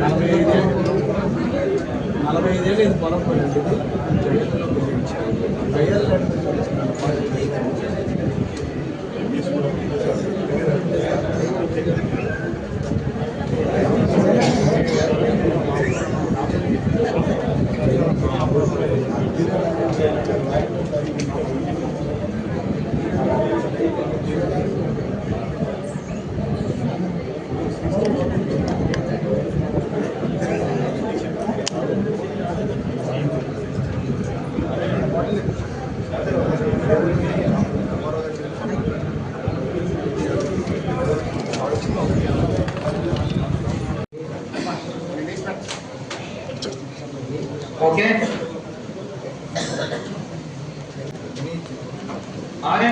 నలభై ఐదేళ్ళు నలభై ఐదేళ్ళు ఇది పొలం పోయింది ఓకే? ఆర్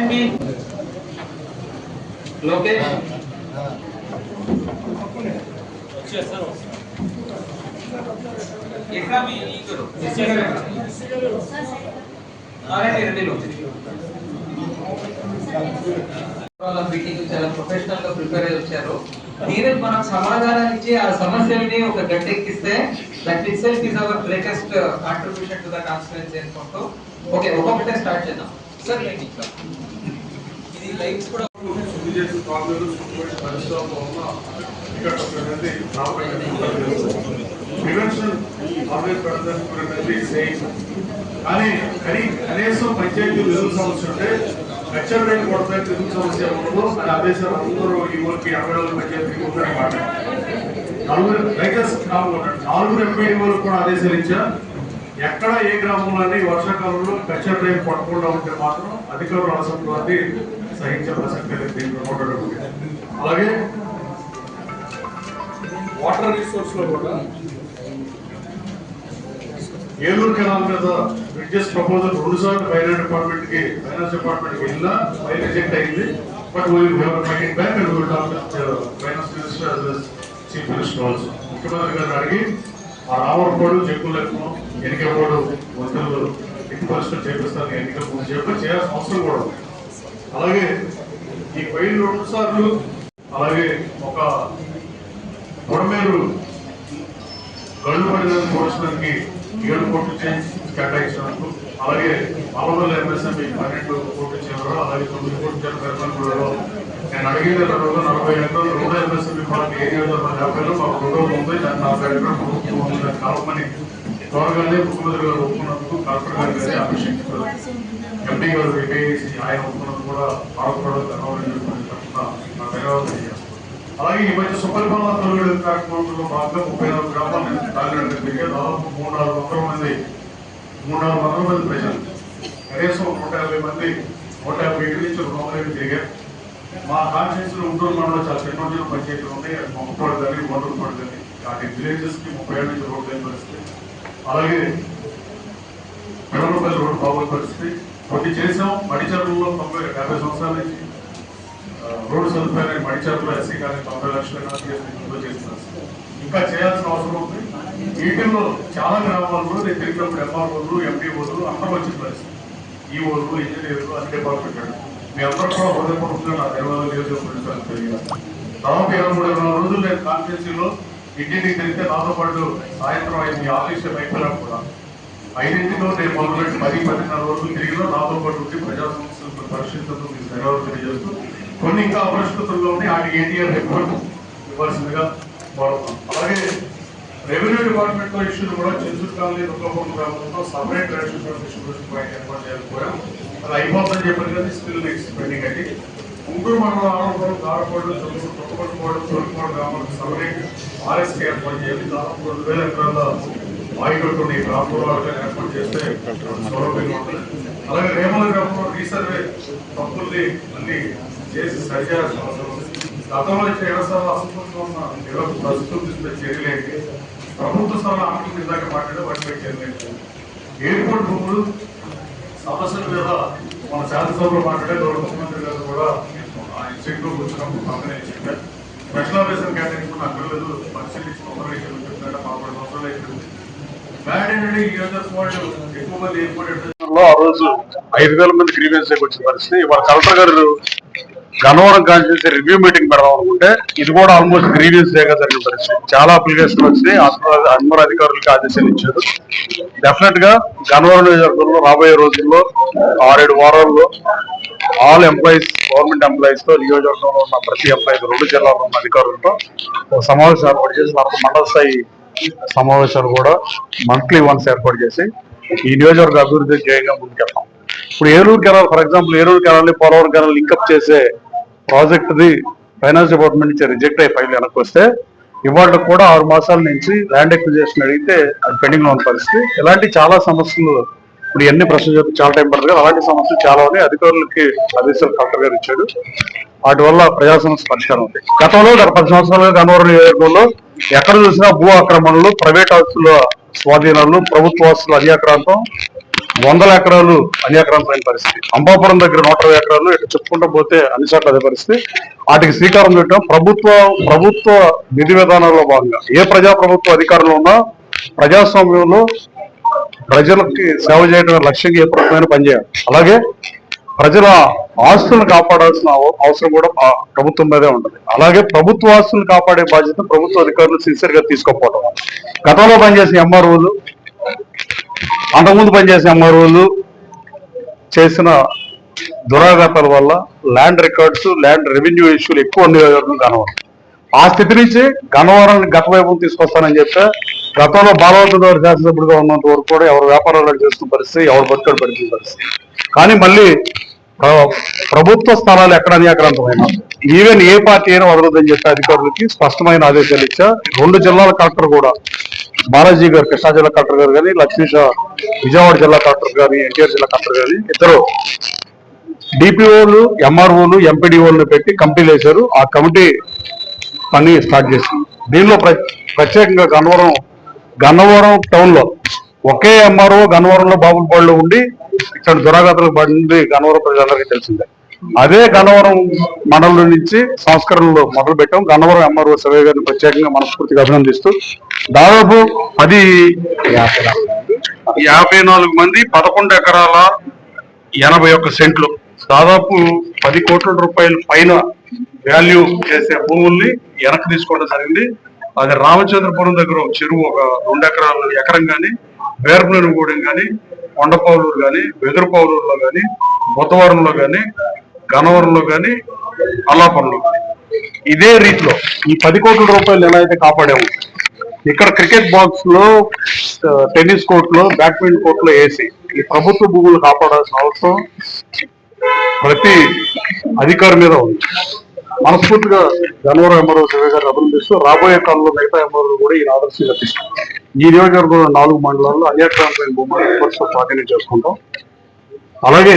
లోకేష్? బి మీ ఇక్కడ లోకేష్ వాళ్ళ మీటింగ్ చాలా ప్రొఫెషనల్గా ప్రిపేర్ అయ్యి వచ్చారు. దీనికి మనం సమాధానం ఇచ్చి ఆ సమస్యల్ని ఒక గట్టెక్కిస్తే that itself is our greatest contribution to the constituency అనుకుంటూ ఓకే ఒక్కొక్కటే స్టార్ట్ చేద్దాం. సార్ ఇది లైఫ్ కూడా కానీ కనీ కనీసం పంచాయతీ నిధుల సమస్య ఉంటే లక్షల రేట్లు కొడతాయి నిధుల సమస్య ఉండదు అని ఆదేశాలు అందరూ ఈ ఊరికి అరవై రోజుల పంచాయతీకి ఉందని మాట. నలుగురు రైతస్ నాలుగురు ఎంపీడీఓలకు కూడా ఆదేశాలు ఇచ్చా ఎక్కడ ఏ గ్రామంలోనే వర్షాకాలంలో కచ్చర్ రేపు పట్టకుండా ఉంటే మాత్రం అధికారుల అసంతృప్తి సహించే ప్రసక్తి లేదు దీన్ని ఉండడం. అలాగే వాటర్ రిసోర్స్లో కూడా ఏలూరు కెనాల్ మీద బ్రిడ్జెస్ ప్రపోజల్ రెండు సార్లు ఫైనాన్స్ డిపార్ట్మెంట్కి ఫైనాన్స్ డిపార్ట్మెంట్కి వెళ్ళినా పై రిజెక్ట్ అయింది. But will have back and will talk finance minister chief minister also ముఖ్యమంత్రి గారు అడిగి ఆ రామరపాడు చెక్కులకు ఎన్నికపాడు మంత్రులు ఎట్టి పరిస్థితులు చేపిస్తాను ఎన్నిక పూర్తి చెప్పి చేయాల్సిన అవసరం కూడా అలాగే ఈ ఫైల్ రెండు సార్లు అలాగే ఒక బుడమేరు గళ్ళు పడిన పోషణకి ఏడు కోట్లు చేంజ్ కేటాయించినందుకు అలాగే అలవల ఎంఎస్ఎంఈ పన్నెండు కోట్లు ఇచ్చారు అలాగే తొమ్మిది కోట్లు ఇచ్చారు నేను అడిగిన రెండు నలభై ఎకరాలు రెండు ఎంఎస్ఎంఈ పార్టీ ఏరియా యాభైలో మాకు రెండు ఉంది దాన్ని నలభై ఎకరాలు ప్రభుత్వం ఉంది దాన్ని కలపమని త్వరగానే ముఖ్యమంత్రి గారు ఒప్పుకున్నందుకు కలెక్టర్ గారు గారి అభిషేకించారు ఎంపీ గారు వివేసి ఆయన ఒప్పుకున్నందుకు కూడా ఆరోపణలు కనవడం తరఫున నా ధన్యవాదాలు. అలాగే ఈ మధ్య సుపరిపాలన తొలగడం కార్యక్రమంలో భాగంగా ముప్పై నాలుగు గ్రామాలు తాగినట్టు తిరిగే దాదాపు మూడు నాలుగు వందల మంది మూడు నాలుగు వందల మంది ప్రజలు. కనీసం నూట యాభై మంది నూట యాభై ఏడు నుంచి రెండు వందల ఏడు తిరిగారు. మా కాన్స్టిట్యూన్స్లో మండలం చాలా చిన్న చిన్న పంచాయతీలు ఉన్నాయి. అది మొక్కపాడు కానీ వండూరుపాడు కానీ వాటి విలేజెస్ ముప్పై ఏడు నుంచి రోడ్డు లేని పరిస్థితి. అలాగే పెడలపల్లి రోడ్డు బాగోని పరిస్థితి. కొన్ని చేసాం మడిచర్లలో తొంభై డెబ్బై సంవత్సరాల నుంచి రోడ్డు సదుపాయాన్ని మడిచారులో ఎస్సీ కానీ తొంభై లక్షల నిధులు చేస్తున్నారు. ఇంకా చేయాల్సిన అవసరం ఉంది. వీటిల్లో చాలా గ్రామాల్లో నేను తిరిగినప్పుడు ఎంఆర్ఓలు ఎంపీఓలు అందరూ వచ్చిన పరిస్థితి. ఈ ఓళ్ళు ఇంజనీర్లు అన్ని డిపార్ట్మెంట్ మీ అందరూ కూడా హృదయపూర్వకంగా నా దేవాలయం నియోజకవర్గాలు తెలియదు దాదాపు ఇరవై మూడు ఇరవై రోజులు నేను కాన్స్టిట్యూన్సీలో ఇంటికి తిరిగితే నాతో పాటు సాయంత్రం అయింది ఆలస్యం అయిపోయినా కూడా. ఐదింటిలో నేను మొదలుపెట్టి పది పదిన్నర రోజులు తిరిగినా నాతో పాటు ఉండి ప్రజా సమస్యలు పరిశీలించడం మీకు తెలియజేస్తూ కొన్ని ఇంకా అపరిష్కృతుల్లో ఉండి వాటి ఎన్టీఆర్ రిపోర్ట్ ఇవ్వాల్సిందిగా కోరుతాం అలాగే రెవెన్యూ డిపార్ట్మెంట్లో ఇష్యూలు కూడా చెంచూరు కాలనీ దుర్గపూర్ గ్రామంలో సపరేట్ రేషన్ డిస్ట్రిబ్యూషన్ పాయింట్ ఏర్పాటు చేయకపోయాం అది అయిపోతుందని చెప్పారు కానీ స్టిల్ నెక్స్ట్ పెండింగ్ అయితే గుంటూరు మండలం ఆడపడం దారపాడు తొలూరు తొక్కపట్టుకోవడం తొలిపాడు గ్రామాలకు సపరేట్ ఆర్ఎస్కే ఏర్పాటు చేయాలి. దాదాపు రెండు వేల ఎకరాల కొన్ని ప్రాంతంలో ఏర్పాటు చేస్తే సౌలభ్యంగా ఉంటుంది. అలాగే రేమల రీసర్వే తప్పుల్ని అన్ని చేసి సరిచేయాల్సిన అవసరం గతంలో ఇచ్చే వ్యవసాయ అసంతృప్తిగా ఉన్న ఇళ్ళకు ప్రస్తుతం తీసుకునే చర్యలేంటి ప్రభుత్వ స్థలం అమలు ఇందాక మాట్లాడే వాటిపై చర్యలేంటి ఎయిర్పోర్ట్ భూములు సమస్యల మీద మన శాసనసభలో మాట్లాడే గౌరవ ముఖ్యమంత్రి గారు కూడా ఆ కూర్చున్నప్పుడు వచ్చినప్పుడు కంపెనీ చెప్పారు. స్పెషలైజేషన్ ఆఫీసర్ కేటాయించుకున్న అక్కర్లేదు పరిశీలించిన తొందరగా ఇక్కడ చెప్తాడు పదకొండు సంవత్సరాలు అయిపోయింది బ్యాడ్ ఏంటంటే ఈ యూజర్స్ వాళ్ళు ఎక్కువ మంది ఎయిర్పోర్ట్ ఆ రోజు ఐదు వేల మంది గ్రీవెన్స్ వచ్చిన పరిస్థితి. ఇవాళ కలెక్టర్ గారు గన్నవరం కాన్స్టిట్యూన్సీ రివ్యూ మీటింగ్ పెడదాం అనుకుంటే ఇది కూడా ఆల్మోస్ట్ గ్రీవియన్స్ డేగా జరిగిన పరిస్థితి. చాలా అప్లికేషన్ వచ్చినాయి. అన్మర్ అధికారులకి ఆదేశాలు ఇచ్చారు. డెఫినెట్గా గన్నవరం నియోజకవర్గంలో రాబోయే రోజుల్లో ఆరేడు వారాల్లో ఆల్ ఎంప్లాయీస్ గవర్నమెంట్ ఎంప్లాయీస్తో నియోజకవర్గంలో ఉన్న ప్రతి ఎంప్లాయీ రెండు జిల్లాలో ఉన్న అధికారులతో ఒక సమావేశం ఏర్పాటు చేసి తర్వాత మండల స్థాయి సమావేశాలు కూడా మంత్లీ వన్స్ ఏర్పాటు చేసి ఈ నియోజకవర్గ అభివృద్ధి ధ్యేయంగా ముందుకెళ్తాం ఇప్పుడు Eluru canal for example Eluru కెనాల్ని Polavaram canal link up చేసే ప్రాజెక్ట్ ది ఫైనాన్స్ డిపార్ట్మెంట్ నుంచి రిజెక్ట్ అయ్యి ఫైల్ వెనక్కి వస్తే ఇవాళ కూడా ఆరు మాసాల నుంచి ల్యాండ్ ఎక్విజేషన్ అడిగితే అది పెండింగ్లో ఉన్న పరిస్థితి. ఇలాంటి చాలా సమస్యలు ఇప్పుడు ఎన్ని ప్రశ్నలు చెప్పి చాలా టైం పడుతుంది. అలాంటి సమస్యలు చాలా ఉన్నాయి. అధికారులకి ఆదేశాలు కలెక్టర్ గారు ఇచ్చాడు. వాటి వల్ల ప్రజా సమస్య పరిష్కారం ఉంది. గతంలో గత పది సంవత్సరాలుగా గన్నవరం నియోజకవర్గంలో ఎక్కడ చూసినా భూ ఆక్రమణలు ప్రైవేట్ ఆస్తుల స్వాధీనాలు ప్రభుత్వ అన్యాక్రాంతం వందల ఎకరాలు అన్యాక్రాంతమైన పరిస్థితి. అంబాపురం దగ్గర నూట ఇరవై ఎకరాలు ఇటు చెప్పుకుంటూ పోతే అన్ని చోట్ల అదే పరిస్థితి. వాటికి శ్రీకారం చుట్టాం. ప్రభుత్వ ప్రభుత్వ విధి విధానాల్లో భాగంగా ఏ ప్రజా ప్రభుత్వ అధికారంలో ఉన్నా ప్రజాస్వామ్యంలో ప్రజలకి సేవ చేయడం లక్ష్యంగా ఏ ప్రభుత్వమైన పనిచేయాలి. అలాగే ప్రజల ఆస్తులను కాపాడాల్సిన అవసరం కూడా ఆ ప్రభుత్వం మీదే ఉంటుంది. అలాగే ప్రభుత్వ ఆస్తులను కాపాడే బాధ్యత ప్రభుత్వ అధికారులు సిన్సియర్గా తీసుకోకపోవడం గతంలో పనిచేసిన ఎంఆర్ఓలు అంతకుముందు పనిచేసిన ఎంఆర్ఓలు చేసిన దురాఘాతాల వల్ల ల్యాండ్ రికార్డ్స్ ల్యాండ్ రెవెన్యూ ఇష్యూలు ఎక్కువ నియోజకవర్గం గనవరం ఆ స్థితి నుంచి గన్నవరాన్ని గత వైపు తీసుకొస్తానని చెప్తే గతంలో బాలవంతుడు గారు శాసనసభ్యుడిగా ఉన్నంత వరకు కూడా ఎవరు వ్యాపారాలు చేస్తున్న పరిస్థితి ఎవరు బతుకుడు పెడుతున్న పరిస్థితి. కానీ మళ్ళీ ప్రభుత్వ స్థలాలు ఎక్కడ అన్యాక్రాంతమైన ఈవెన్ ఏ పార్టీ అయినా వదలదని చెప్పి అధికారులకి స్పష్టమైన ఆదేశాలు ఇచ్చా. రెండు జిల్లాల కలెక్టర్ కూడా బాలాజీ గారు కృష్ణా జిల్లా కలెక్టర్ గారు కానీ లక్ష్మీష విజయవాడ జిల్లా కలెక్టర్ కానీ ఎన్టీఆర్ జిల్లా కలెక్టర్ కానీ ఇద్దరు డిపిఓలు ఎంఆర్ఓలు ఎంపీడీఓలు పెట్టి కమిటీలు వేశారు. ఆ కమిటీ పని స్టార్ట్ చేసింది. దీనిలో ప్ర- ప్రత్యేకంగా గన్నవరం గన్నవరం టౌన్లో ఒకే ఎంఆర్ఓ గన్నవరంలో బాబులపాడులో ఉండి ఇక్కడ దురాఘాతలకు పడింది గన్నవరం ప్రజలందరికీ తెలిసిందే. అదే గన్నవరం మండలం నుంచి సంస్కరణలు మొదలు పెట్టాం గన్నవరం ఎంఆర్ఓ సవే గారిని ప్రత్యేకంగా మనస్ఫూర్తిగా అభినందిస్తూ దాదాపు పది యాభై నాలుగు మంది పదకొండు ఎకరాల ఎనభై ఒక్క సెంట్లు దాదాపు పది కోట్ల రూపాయల పైన వాల్యూ చేసే భూముల్ని వెనక్కి తీసుకోవడం జరిగింది. అది రామచంద్రపురం దగ్గర చెరువు ఒక రెండు ఎకరాలు ఎకరం కానీ వేరపునగూడెం కానీ కొండపౌలూరు కానీ బెదురుపావులూరులో కానీ బుద్ధవరంలో కానీ ఘనవరంలో కానీ అల్లాపురంలో కానీ ఇదే రీతిలో ఈ పది కోట్ల రూపాయలు ఎలా అయితే కాపాడాము. ఇక్కడ క్రికెట్ బాక్స్లో టెన్నిస్ కోర్టులో బ్యాడ్మింటన్ కోర్టులో వేసి ఈ ప్రభుత్వ భూములు కాపాడాల్సిన అవసరం ప్రతి అధికారి మీద ఉంది. మనస్ఫూర్తిగా గన్నవరం ఎంఆర్ఓ శివ గారు అభినందిస్తూ రాబోయే కాలంలో మిగతా ఎంఆర్ఓలు కూడా ఈ ఆదర్శంగా తీసుకుంటాం ఈ నియోజకవర్గంలో నాలుగు మండలాల్లో అన్యాక్రాంతమైన భూములు ఎప్పటికీ స్వాధీనం చేసుకుంటాం. అలాగే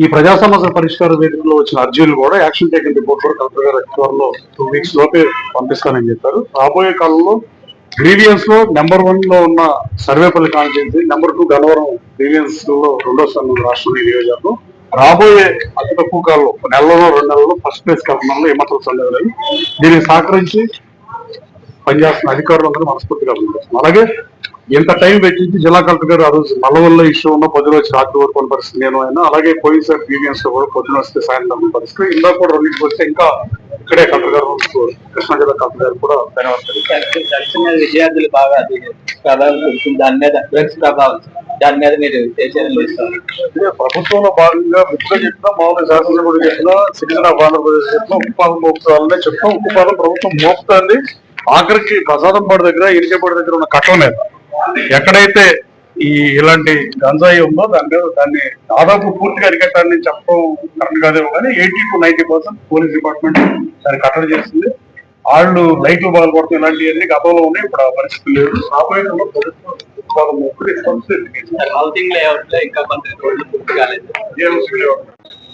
ఈ ప్రజా సమస్య పరిష్కార వేదికలో వచ్చిన అర్జీలు కూడా యాక్షన్ టేకన్ రిపోర్ట్ కూడా కలెక్టర్ గారు అక్టోబర్లో టూ వీక్స్ లోపే పంపిస్తానని చెప్పారు. రాబోయే కాలంలో గ్రీవియన్స్లో నెంబర్ వన్లో ఉన్న Sarvepalli constituency number two Gannavaram గ్రీవియన్స్లో రెండో స్థానంలో రాష్ట్రంలో ఈ నియోజకవర్గం రాబోయే అతి తక్కువ కాలంలో ఒక నెలలో రెండు నెలల్లో ఫస్ట్ ప్లేస్ కలపడంలో ఏమాత్రం సందేహం లేదు దీనికి సహకరించి పనిచేస్తున్న అధికారులందరూ మనస్ఫూర్తిగా అభినందిస్తున్నాం అలాగే ఎంత టైం వెచ్చించి జిల్లా కలెక్టర్ గారు ఆ రోజు మల్లవల్ల ఇష్యూ ఉన్న పొద్దున వచ్చి రాత్రి వరకు ఉన్న పరిస్థితి నేను అయినా అలాగే పోయినసారి ప్రీవియన్స్లో కూడా పొద్దున వస్తే సాయంత్రం ఉన్న పరిస్థితి. ఇందాక కూడా రెండింటికి వస్తే ఇంకా ఇక్కడే కలెక్టర్ గారు కృష్ణా జిల్లా కలెక్టర్ గారు కూడా ధన్యవాదాలు. విద్యార్థులు బాగా అది దాని మీద ప్రభావం దాని మీద మీరు ప్రభుత్వంలో భాగంగా విద్య చెప్పినా మామూలు శాసనసభ్యుడు చెప్పినా సిటిజన్ ఆఫ్ ఆంధ్రప్రదేశ్ చెప్పినా ఉప్పుపాదం మోపుతారనే చెప్తాం. ఉప్పుపాదం ప్రభుత్వం మోపుతుంది. ఆఖరికి ప్రసాదంపాడు దగ్గర ఇరికేపాడు దగ్గర ఉన్న కట్టం మీద ఎక్కడైతే ఈ ఇలాంటి గంజాయి ఉందో దాని మీద దాన్ని దాదాపు పూర్తిగా అరికట్టాలని చెప్పడం కరెక్ట్ కాదేమో కానీ eighty to ninety percent police department దాన్ని కట్టడి చేస్తుంది. వాళ్ళు లైట్లు బాగా కొడతాం ఇలాంటివన్నీ గతంలో ఉన్నాయి. ఇప్పుడు ఆ పరిస్థితి లేదు. రాబోయే హౌసింగ్ లేఅవుట్లో ఇంకా కొంత రోడ్లు పూర్తి కాలేదు.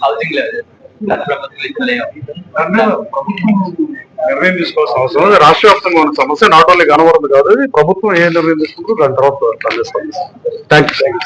హౌసింగ్ లేఅవుట్ నిర్ణయం తీసుకోవాల్సిన అవసరం. రాష్ట్ర వ్యాప్తంగా ఉన్న సమస్య నాట్ ఓన్లీ కనబడదు కాదు ప్రభుత్వం ఏ నిర్ణయం తీసుకుంటుందో దాని తర్వాత థ్యాంక్ యూ